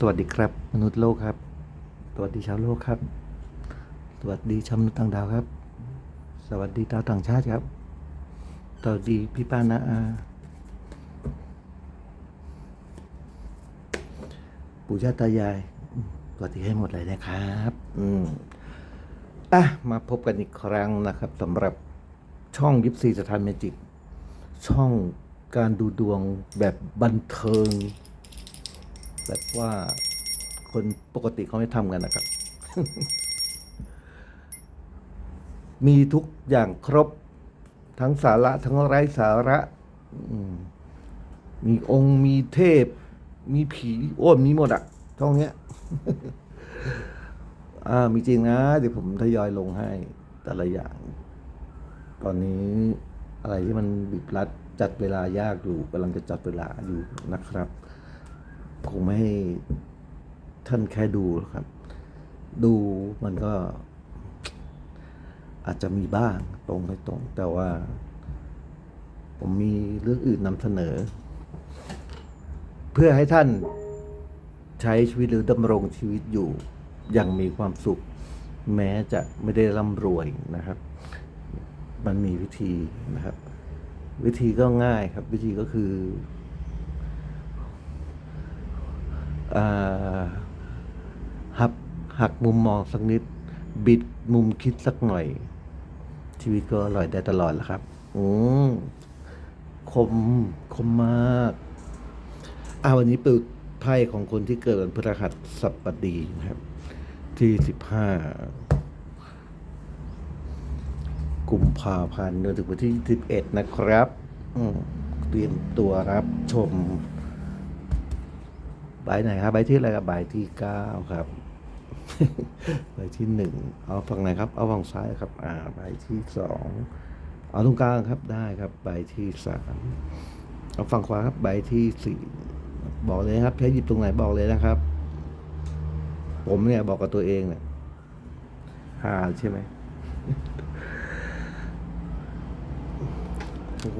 สวัสดีครับ มนุษย์โลกครับ สวัสดีชาวโลกครับ สวัสดีชาวมนุษย์ต่างดาวครับ สวัสดีดาวต่างชาติครับ สวัสดีพี่ป้านาอาปู่ย่าตายายอืมสวัสดีให้หมดเลยนะครับ อืมอะมาพบกันอีกครั้งนะครับสำหรับช่องยิปซีสถานเมจิก ช่องการดูดวงแบบบันเทิง แบบว่าคนปกติเขาไม่ทำกันนะครับ มีทุกอย่างครบทั้งสาระทั้งไร้สาระมีองค์มีเทพ มีผีโอ้มีหมดอะช่องเนี้ย อ่า มีจริงนะ เดี๋ยวผมทยอยลงให้ แต่ละอย่าง ตอนนี้อะไรที่มันบีบรัดจัดเวลายากอยู่กำลังจะจัดเวลาอยู่นะครับ คงไม่ให้ท่านแค่ดูหรอกครับ ดูมันก็ อาจจะมีบ้างตรงไม่ตรง แต่ว่า ผมมีเรื่องอื่นนำเสนอ เพื่อให้ท่านใช้ชีวิตหรือดำรงชีวิตอยู่อย่างมีความสุข แม้จะไม่ได้ร่ำรวยนะครับ มันมีวิธีนะครับ วิธีก็ง่ายครับ วิธีก็คือ อ่า หักหักมุมมองสักนิด บิดมุมคิดสักหน่อย ชีวิตก็อร่อยได้ตลอดแหละครับ อืมคมคมมากอ่าวันนี้เปิดไพ่ของคนที่เกิดวันพฤหัสบดีนะครับ ที่สิบห้ากุมภาพันธ์จนถึงวันที่สิบเอ็ดนะครับ เตรียมตัวรับชม ใบไหนครับใบที่อะไรครับใบที่เก้าครับใบที่หนึ่งเอาฝั่งไหนครับ เอาฝั่งซ้ายครับ อ่าใบที่สองเอาตรงกลางครับได้ครับ ใบที่สามเอาฝั่งขวาครับใบที่สี่บอกเลยครับใช้หยิบตรงไหนบอกเลยนะครับ ผมเนี่ยบอกกับตัวเองเนี่ยหาใช่ไหม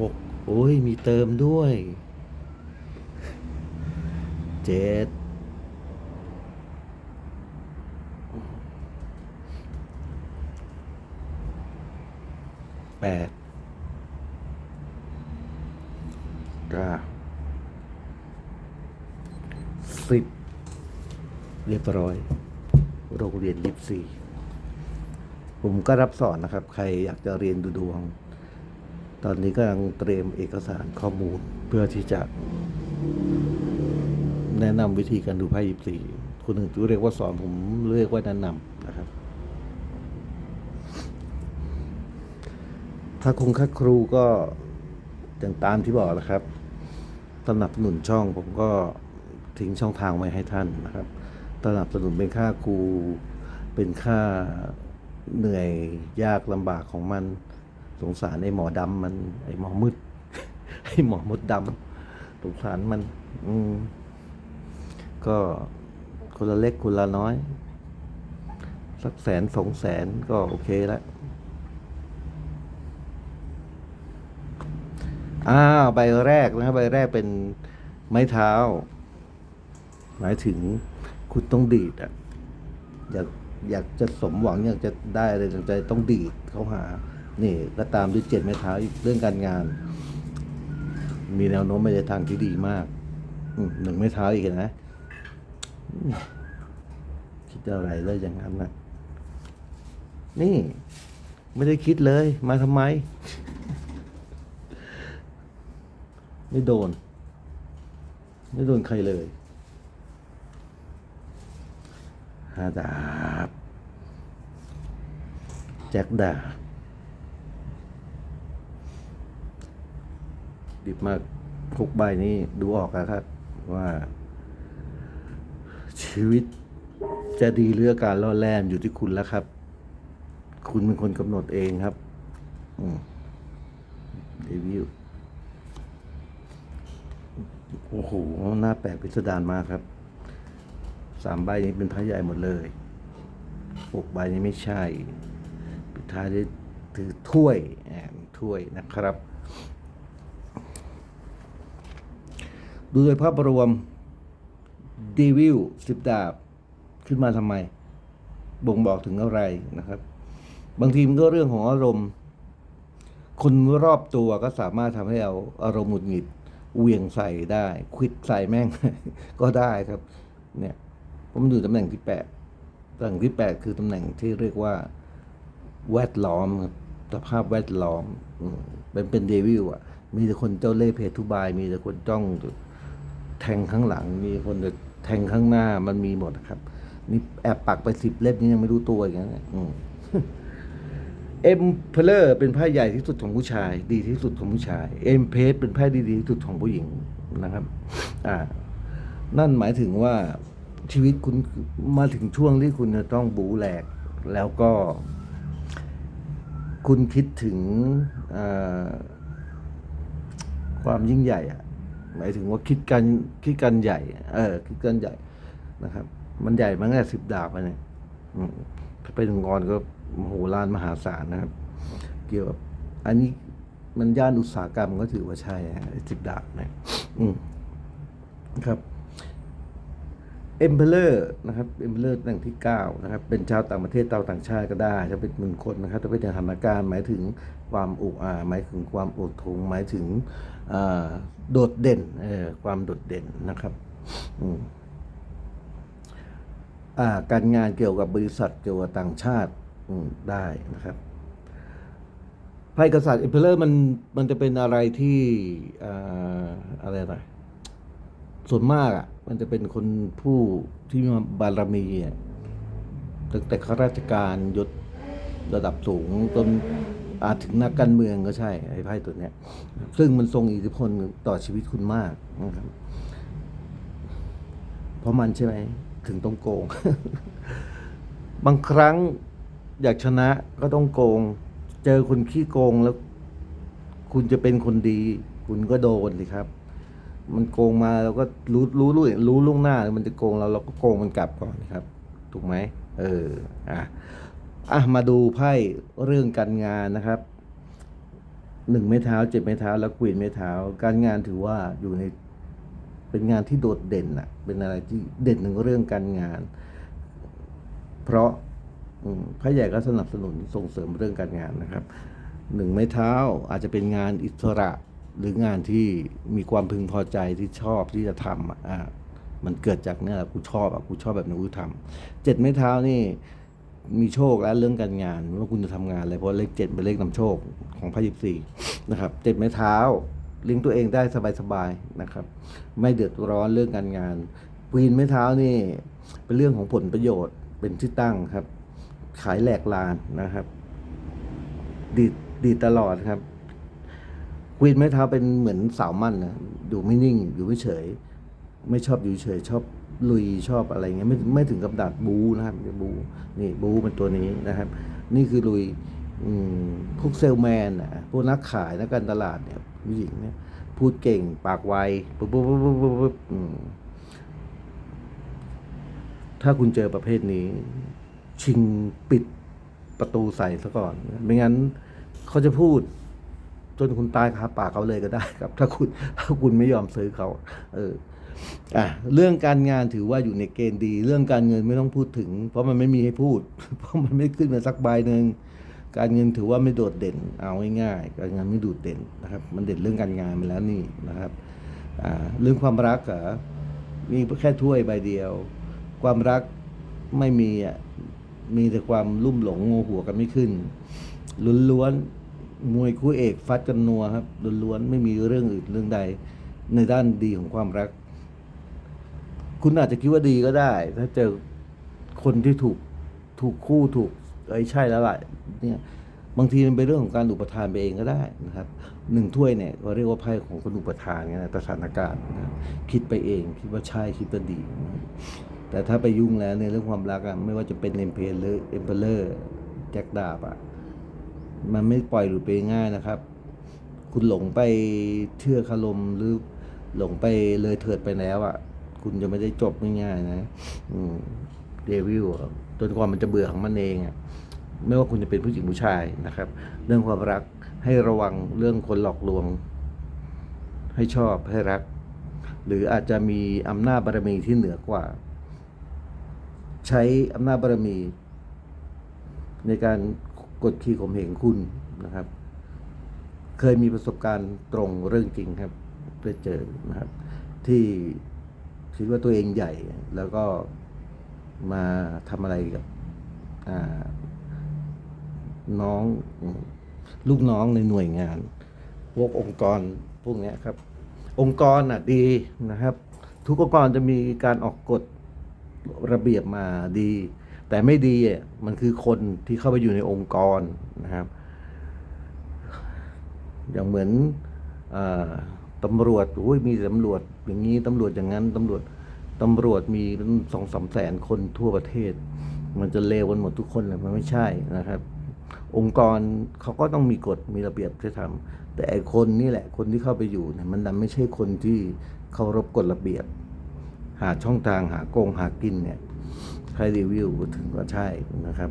หกโอ้ยมีเติมด้วย เจ็ดแปดเก้าสิบเรียบร้อย โรงเรียนยิบสี่ผมก็รับสอนนะครับ ใครอยากจะเรียนดูดวง ตอนนี้ก็กำลังเตรียมเอกสารข้อมูลเพื่อที่จะ แนะนำวิธีการดูไพ่ยิบสี่คนหนึ่งเรียกว่าสอนผมเรียกว่าแนะนำนะครับ ถ้าคงค่าครูก็อย่างตามที่บอกแล้วครับสนับสนุนช่องผมก็ทิ้งช่องทางไว้ให้ท่านนะครับสนับสนุนเป็นค่าครูเป็นค่าเหนื่อยยากลำบากของมันสงสารไอ้หมอดำมันไอ้หมอมืดไอ้หมอมดดำสงสารมัน อืม ก็คนละเล็กคนละน้อย สักแสนสองแสนก็โอเคแล้วอ้าวใบแรกนะครับใบแรกเป็นไม้เท้า หมายถึงคุณต้องดีดอะอยากอยากจะสมหวังอยากจะได้อะไรต่างๆต้องดีดเขาหา นี่ก็ตามด้วยเจ็ดไม้เท้าอีกเรื่องการงาน มีแนวโน้มไปในทางที่ดีมากหนึ่งไม้เท้าอีกนไหมอืม คิดอะไรเลยอย่างนั้นนะนี่ ไม่ได้คิดเลย มาทำไม ไม่โดน ไม่โดนใครเลยห้าดาบ แจ็คดาบดิบมากทุกใบนี้ดูออกนะครับว่า ชีวิต จะดีเรือการล่อแล่มอยู่ที่คุณแล้วครับ คุณเป็นคนกำหนดเองครับอืมเดวิลโอ้โหหน้าแปลกพิสดารมากครับสามใบนี้เป็นพระใหญ่หมดเลยหกใบนี้ไม่ใช่ปิดท้ายด้วยถือถ้วยแอบถ้วยนะครับดูโดยภาพรวม เดวิลสิบดาบ ขึ้นมาทำไม บ่งบอกถึงอะไรนะครับ บางทีมันก็เรื่องของอารมณ์ คนรอบตัวก็สามารถทำให้เอาอารมณ์หงุดหงิดเวียงใส่ได้ ควิดใส่แม่งก็ได้ครับ เนี่ย ผมอยู่ตำแหน่งที่แปดตำแหน่งที่แปดคือตำแหน่งที่เรียกว่า แวดล้อมครับสภาพแวดล้อมอืมเป็นเป็นเดวิลอะ มีแต่คนเจ้าเล่ห์เพทุบาย มีแต่คนจ้อง แทงข้างหลัง มีคนจะแทงข้างหน้ามันมีหมดนะครับ นี่แอบปักไปสิบเล่มนี่ยังไม่รู้ตัวอย่างนั้นเอ็มเพลเลอร์เป็นไพ่ใหญ่ที่สุดของผู้ชาย ดีที่สุดของผู้ชาย เอ็มเพสเป็นไพ่ดีที่สุดของผู้หญิงนะครับ อ่า นั่นหมายถึงว่าชีวิตคุณมาถึงช่วงที่คุณจะต้องบูแหลก แล้วก็ คุณคิดถึงความยิ่งใหญ่อะ หมายถึงว่าคิดกันคิดกันใหญ่ เออ คิดกันใหญ่นะครับ มันใหญ่มากแค่สิบดาบเนี่ยถ้าไปถึงงอนก็โหฬารมหาศาลนะครับ เกี่ยวกับอันนี้มันย่านอุตสาหกรรมก็ถือว่าใช่ฮะสิบดาบนะอืมครับ เอ็มเพลเลอร์นะครับเอ็มเพลเลอร์ตำแหน่งที่9นะครับเป็นชาวต่างประเทศชาวต่างชาติก็ได้จะเป็นหนึ่งคนนะครับจะเป็นสถานการณ์หมายถึงความอุกอาหมายถึงความอดทนหมายถึงโดดเด่นความโดดเด่นนะครับการงานเกี่ยวกับบริษัทเกี่ยวกับต่างชาติได้นะครับไพ่กษัตริย์เอ็มเพลเลอร์มันมันจะเป็นอะไรที่ออะไรอะส่วนมากอะ มันจะเป็นคนผู้ที่มีบารมีอะตั้งแต่ข้าราชการยศระดับสูงจนอาจถึงนักการเมืองก็ใช่ไอ้ไพ่ตัวเนี้ย ซึ่งมันทรงอิทธิพลต่อชีวิตคุณมากนะครับ เพราะมันใช่ไหมถึงต้องโกง บางครั้งอยากชนะก็ต้องโกง เจอคนขี้โกงแล้ว คุณจะเป็นคนดี คุณก็โดนสิครับ มันโกงมาเราก็รู้รู้รู้รู้ล่วงหน้า มันจะโกงเราเราก็โกงมันกลับก่อนครับ ถูกไหมเอออะอะมาดูไพ่เรื่องการงานนะครับหนึ่งไม้เท้าเจ็ดไม้เท้าแล้วควีนไม้เท้า การงานถือว่าอยู่ในเป็นงานที่โดดเด่นอะเป็นอะไรที่เด่นหนึ่งเรื่องการงาน เพราะพระใหญ่ก็สนับสนุนส่งเสริมเรื่องการงานนะครับหนึ่งไม้เท้าอาจจะเป็นงานอิสระ หรืองานที่มีความพึงพอใจที่ชอบที่จะทำอะมันเกิดจากเนี่ยแหละกูชอบอะกูชอบแบบนี้กูทำเจ็ดไม้เท้านี่มีโชคและเรื่องการงานว่าคุณจะทำงานอะไรเพราะเลขเจ็ดเป็นเลขนำโชคของพระยิบสี่นะครับเจ็ดไม้เท้าเลี้ยงตัวเองได้สบายๆนะครับ ไม่เดือดร้อนเรื่องการงานควีนไม้เท้านี่เป็นเรื่องของผลประโยชน์เป็นที่ตั้งครับ ขายแหลกลานนะครับ ดีดีตลอดครับ ควีนไม้เท้าเป็นเหมือนสาวมั่นนะอยู่ไม่นิ่งอยู่ไม่เฉย ไม่ชอบอยู่เฉย ชอบลุยชอบอะไรเงี้ยไม่ไม่ถึงกับดัดบูนะครับบูนี่บูเป็นตัวนี้นะครับ นี่คือลุยพวกเซลแมนอะพวกนักขายนักการตลาดเนี่ยผู้หญิงเนี่ยพูดเก่งปากไวปุ๊บปุ๊บปุ๊บปุ๊บปุ๊บถ้าคุณเจอประเภทนี้ ชิงปิดประตูใส่ซะก่อน ไม่งั้นเขาจะพูด จนคุณตายคาปากเขาเลยก็ได้ครับ ถ้าคุณถ้าคุณไม่ยอมซื้อเขาเอออะเรื่องการงานถือว่าอยู่ในเกณฑ์ดี เรื่องการเงินไม่ต้องพูดถึง เพราะมันไม่มีให้พูด เพราะมันไม่ขึ้นมาสักใบหนึ่งการเงินถือว่าไม่โดดเด่น เอาง่ายๆการงานไม่โดดเด่นนะครับ มันเด่นเรื่องการงานมาแล้วนี่นะครับอ่าเรื่องความรักเหรอมีแค่ถ้วยใบเดียว ความรักไม่มีอะมีแต่ความลุ่มหลงโงหัวกันไม่ขึ้นล้วนๆ มวยคู่เอกฟัดกันนัวครับล้วนๆไม่มีเรื่องอื่นเรื่องใดในด้านดีของความรัก คุณอาจจะคิดว่าดีก็ได้ ถ้าเจอคนที่ถูกถูกคู่ถูกไอ้ใช่แล้วล่ะเนี่ยบางทีมันเป็นเรื่องของการอุปทานไปเองก็ได้นะครับหนึ่งถ้วยเนี่ยก็เรียกว่าไพ่ของคนอุปทานไงนะสถานการณ์นะคิดไปเอง คิดว่าใช่คิดว่าดี แต่ถ้าไปยุ่งแล้วในเรื่องความรักอะไม่ว่าจะเป็นเอ็มเพลหรือเอ็มเพลเลอร์แจ็คดาบอะ มันไม่ปล่อยหลุดไปง่ายนะครับ คุณหลงไปเชื่อคารมหรือหลงไปเลยเถิดไปแล้วอะ คุณจะไม่ได้จบง่ายๆนะอืมเดวิลอะจนกว่ามันจะเบื่อของมันเองอะไม่ว่าคุณจะเป็นผู้หญิงผู้ชายนะครับ เรื่องความรักให้ระวังเรื่องคนหลอกลวง ให้ชอบให้รัก หรืออาจจะมีอำนาจบารมีที่เหนือกว่า ใช้อำนาจบารมี ในการ กดขี่ข่มเหงคุณนะครับ เคยมีประสบการณ์ตรงเรื่องจริงครับได้เจอนะครับ ที่คิดว่าตัวเองใหญ่ แล้วก็มาทำอะไรกับน้องลูกน้องในหน่วยงาน พวกองค์กรพวกนี้ครับ องค์กรน่ะดีนะครับ ทุกองค์กรจะมีการออกกฎระเบียบมาดี แต่ไม่ดีอะมันคือคนที่เข้าไปอยู่ในองค์กรนะครับ อย่างเหมือนอตำรวจโอ้ยมีตำรวจ อย่างนี้ตำรวจอย่างนั้นตำรวจตำรวจมีสองสามแสนคนทั่วประเทศ มันจะเลวกันหมดทุกคนเลยมันไม่ใช่นะครับ องค์กรเขาก็ต้องมีกฎมีระเบียบที่ทำแต่ไอคนนี่แหละคนที่เข้าไปอยู่เนี่ยมันดันไม่ใช่คนที่เคารพกฎระเบียบ หาช่องทางหาโกงหากินเนี่ย ใครรีวิวถึงก็ใช่นะครับ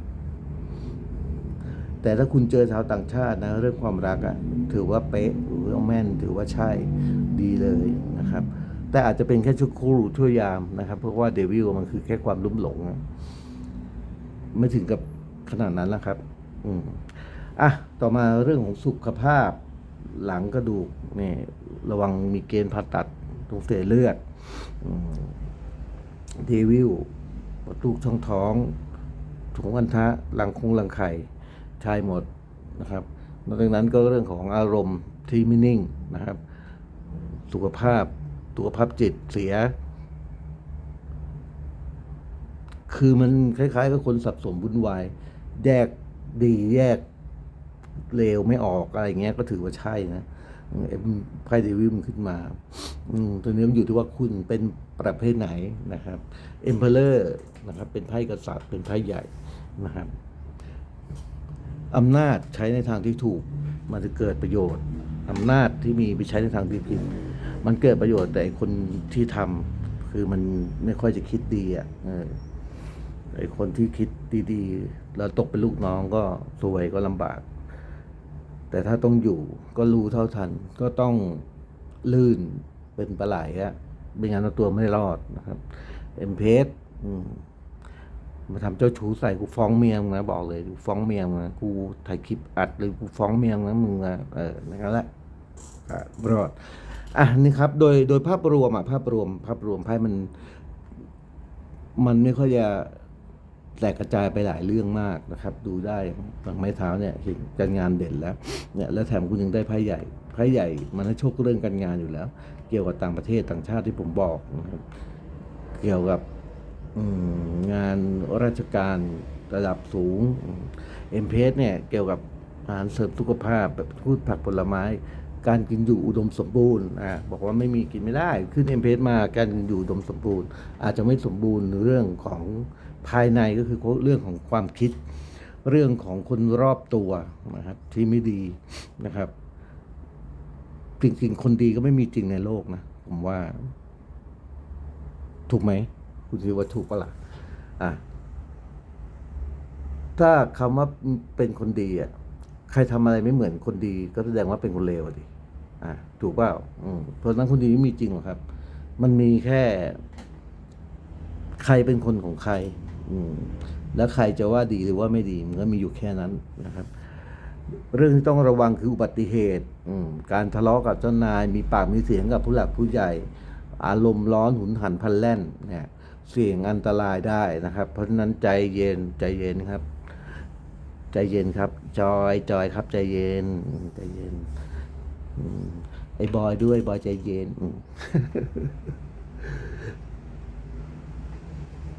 แต่ถ้าคุณเจอชาวต่างชาตินะเรื่องความรักอะถือว่าเป๊ะหรือว่าแม่นถือว่าใช่ดีเลยนะครับ แต่อาจจะเป็นแค่ชั่วครู่ชั่วยามนะครับ เพราะว่าเดวิลมันคือแค่ความลุ่มหลง ไม่ถึงกับขนาดนั้นแล้วครับ อืมอะต่อมาเรื่องของสุขภาพหลังกระดูกนี่ระวังมีเกณฑ์ผ่าตัดตรงเสียเลือดอเดวิล ประตูช่องท้องถุงอันทะหลังคงหลังไข่ใช่หมดนะครับนอกจากนั้นก็เรื่องของอารมณ์ที่ไม่นิ่งนะครับ สุขภาพสุขภาพจิตเสีย คือมันคล้ายๆกับคนสับสนวุ่นวาย แยกดีแยกเลวไม่ออกอะไรเงี้ยก็ถือว่าใช่นะเอ็มไพ่เดวิมขึ้นมา อืมตัวนี้มันอยู่ที่ว่าคุณเป็นประเภทไหนนะครับเอ็มเพลเลอร์ นะครับ เป็นไพ่กษัตริย์เป็นไพ่ใหญ่นะครับอำนาจใช้ในทางที่ถูก มันจะเกิดประโยชน์อำนาจที่มีไปใช้ในทางที่ผิดมันเกิดประโยชน์แต่ไอ้คนที่ทำคือมันไม่ค่อยจะคิดดีอะไอ้คนที่คิดดีๆ แล้วตกเป็นลูกน้องก็สวยก็ลำบาก แต่ถ้าต้องอยู่ก็รู้เท่าทัน ก็ต้องลื่นเป็นปลาไหลอะไม่งั้นตัวไม่รอดนะครับ เอ็มเพส มาทำเจ้าชู้ใส่กูฟ้องเมียมึงนะบอกเลยกูฟ้องเมียมึงนะกูถ่ายคลิปอัดเลยกูฟ้องเมียมึงนะมึงนะเออนั่นแหละอะรอดอะนี่ครับ โดยโดยภาพรวมอะภาพรวม ภาพรวมไพ่มัน มันไม่ค่อยจะแตกกระจายไปหลายเรื่องมากนะครับ ดูได้ฝั่งไม้เท้าเนี่ยเห็นการงานเด่นแล้ว เนี่ยแล้วแถมคุณยังได้ไพ่ใหญ่ไพ่ใหญ่ มันให้โชคเรื่องการงานอยู่แล้ว เกี่ยวกับต่างประเทศต่างชาติที่ผมบอกนะครับเกี่ยวกับ งานราชการระดับสูงเอ็มเพสเนี่ยเกี่ยวกับอาหารเสริมสุขภาพแบบพืชผักผลไม้ การกินอยู่อุดมสมบูรณ์อะบอกว่าไม่มีกินไม่ได้ ขึ้นเอ็มเพสมาการกินอยู่อุดมสมบูรณ์ อาจจะไม่สมบูรณ์เรื่องของภายในก็คือเรื่องของความคิด เรื่องของคนรอบตัวนะครับที่ไม่ดีนะครับจริงๆ คนดีก็ไม่มีจริงในโลกนะ ผมว่า ถูกไหม คุณคิดว่าถูกปะล่ะอะถ้าคำว่าเป็นคนดีอะใครทำอะไรไม่เหมือนคนดี ก็แสดงว่าเป็นคนเลวดิอะถูกเปล่าอืมเพราะฉะนั้นคนดีไม่มีจริงหรอกครับ มันมีแค่ ใครเป็นคนของใคร อืมแล้วใครจะว่าดีหรือว่าไม่ดีมันก็มีอยู่แค่นั้นนะครับ เรื่องที่ต้องระวังคืออุบัติเหตุ อืมการทะเลาะกับเจ้านาย มีปากมีเสียงกับผู้หลักผู้ใหญ่ อารมณ์ร้อนหุนหันพลันแล่นเนี่ย เสี่ยงอันตรายได้นะครับ เพราะฉะนั้นใจเย็นใจเย็นครับ ใจเย็นครับ จอยจอยครับ ใจเย็นใจเย็นอไอ้บอยด้วยบอยใจเย็น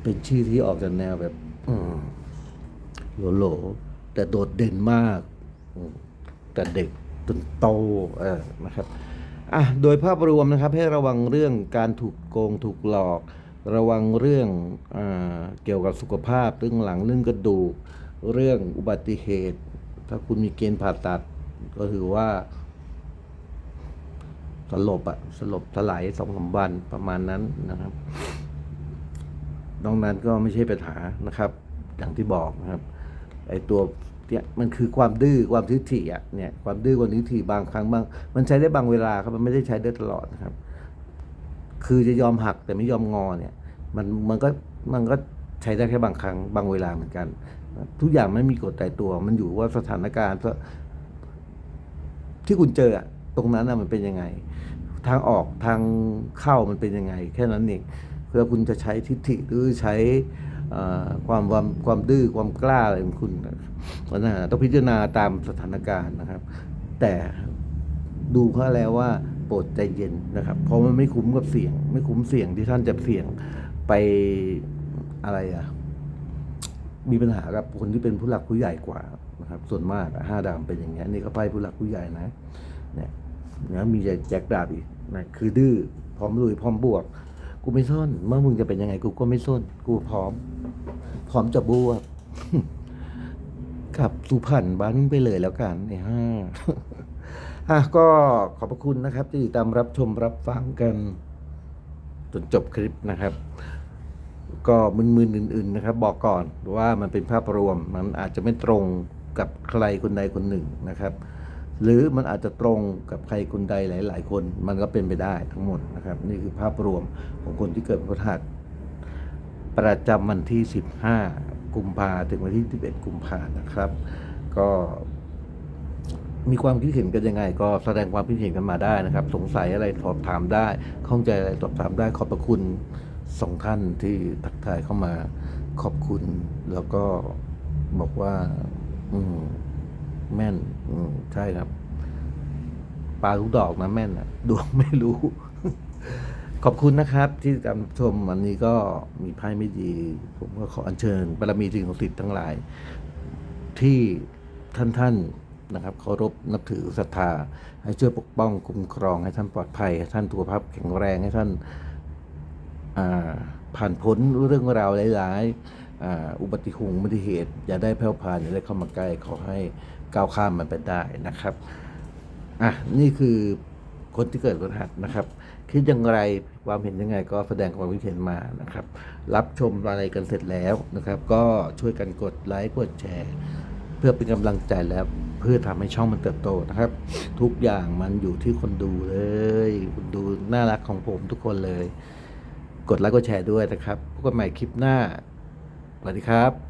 เป็นชื่อที่ออกจากแนวแบบอืมโหลแต่โดดเด่นมาก แต่เด็กจนโตนะครับอะโดยภาพรวมนะครับ ให้ระวังเรื่องการถูกโกงถูกหลอก ระวังเรื่องอเกี่ยวกับสุขภาพเรื่องหลังเรื่องกระดูกเรื่องอุบัติเหตุ ถ้าคุณมีเกณฑ์ผ่าตัด ก็ถือว่าสลบอะสลบถลายสองสามวันประมาณนั้นนะครับนอกนั้นก็ไม่ใช่ปัญหานะครับ อย่างที่บอกนะครับไอตัวเนี่ยมันคือความดื้อความทิฐิอะเนี่ยความดื้อความทิฐิบางครั้งบาง มันใช้ได้บางเวลาครับมันไม่ได้ใช้ได้ตลอดนะครับ คือจะยอมหักแต่ไม่ยอมงอเนี่ย มันมันก็มันก็ใช้ได้แค่บางครั้งบางเวลาเหมือนกัน ทุกอย่างไม่มีกฎตายตัว มันอยู่ว่าสถานการณ์ที่คุณเจอตรงนั้นนะมันเป็นยังไง ทางออกทางเข้ามันเป็นยังไง แค่นั้นเองเพื่อคุณจะใช้ทิฏฐิหรือใช้ความความความดื้อความกล้าอะไรของคุณนะครับเพราะต้องพิจารณาตามสถานการณ์นะครับ แต่ดูเขาแล้วว่าโปรดใจเย็นนะครับ เพราะมันไม่คุ้มกับเสี่ยง ไม่คุ้มเสี่ยงที่ท่านจะเสี่ยง ไปอะไรอะ มีปัญหากับคนที่เป็นผู้หลักผู้ใหญ่กว่านะครับ ส่วนมากห้าดาวเป็นอย่างเงี้ยนี่ก็ไพ่ผู้หลักผู้ใหญ่นะ เนี่ยเนี่ยมีแจ็คดาบอีกนะคือดื้อพร้อมลุยพร้อมบวก กูไม่ส้นเมื่อมึงจะเป็นยังไงกูก็ไม่ส้น กูพร้อม พร้อมจะบวกกับสุพรรณบ้านไปเลยแล้วกันเนี่ยฮะอะก็ขอบพระคุณนะครับ ที่ติดตามรับชมรับฟังกันจนจบคลิปนะครับ ก็มึนๆอื่นๆนะครับ บอกก่อนว่ามันเป็นภาพรวม มันอาจจะไม่ตรงกับใครคนใดคนหนึ่งนะครับ หรือมันอาจจะตรงกับใครคนใดหลาย ๆ คน มันก็เป็นไปได้ทั้งหมดนะครับ นี่คือภาพรวมของคนที่เกิดพฤหัสประจำวันที่ 15 กุมภาถึงวันที่ 11 กุมภานะครับ ก็มีความคิดเห็นกันยังไง ก็แสดงความคิดเห็นกันมาได้นะครับ สงสัยอะไรสอบถามได้ข้องใจอะไรสอบถามได้ขอบพระคุณ สองท่านที่ทักทายเข้ามาขอบคุณ แล้วก็บอกว่า อืมแม่น อืมใช่ครับปลาทุกดอกนะแม่นอะดวงไม่รู้ ขอบคุณนะครับ ที่ตามชมวันนี้ก็มีไพ่ไม่ดี ผมก็ขออัญเชิญบารมีสิ่งศักดิ์สิทธิ์ทั้งหลาย ที่ท่านท่านนะครับเคารพนับถือศรัทธา ให้ช่วยปกป้องคุ้มครองให้ท่านปลอดภัยให้ท่านสุขภาพแข็งแรงให้ท่าน ผ่านพ้นเรื่องราวหลายๆอ,อุบัติหตุอุบัติเหตุ อย่าได้แผ่วพานอย่าได้เข้ามาใกล้ขอให้ก้าวข้ามมันไปได้นะครับอะนี่คือคนที่เกิดวันหัสนะครับ คิดอย่างไรความเห็นยังไงก็แสดงความคิดเห็นมานะครับ รับชมอะไรกันเสร็จแล้วนะครับ ก็ช่วยกันกดไลค์กดแชร์ เพื่อเป็นกำลังใจแล้วเพื่อทำให้ช่องมันเติบโตนะครับ ทุกอย่างมันอยู่ที่คนดูเลยคนดูน่ารักของผมทุกคนเลย กดไลค์กดแชร์ด้วยนะครับพบกันใหม่คลิปหน้าสวัสดีครับ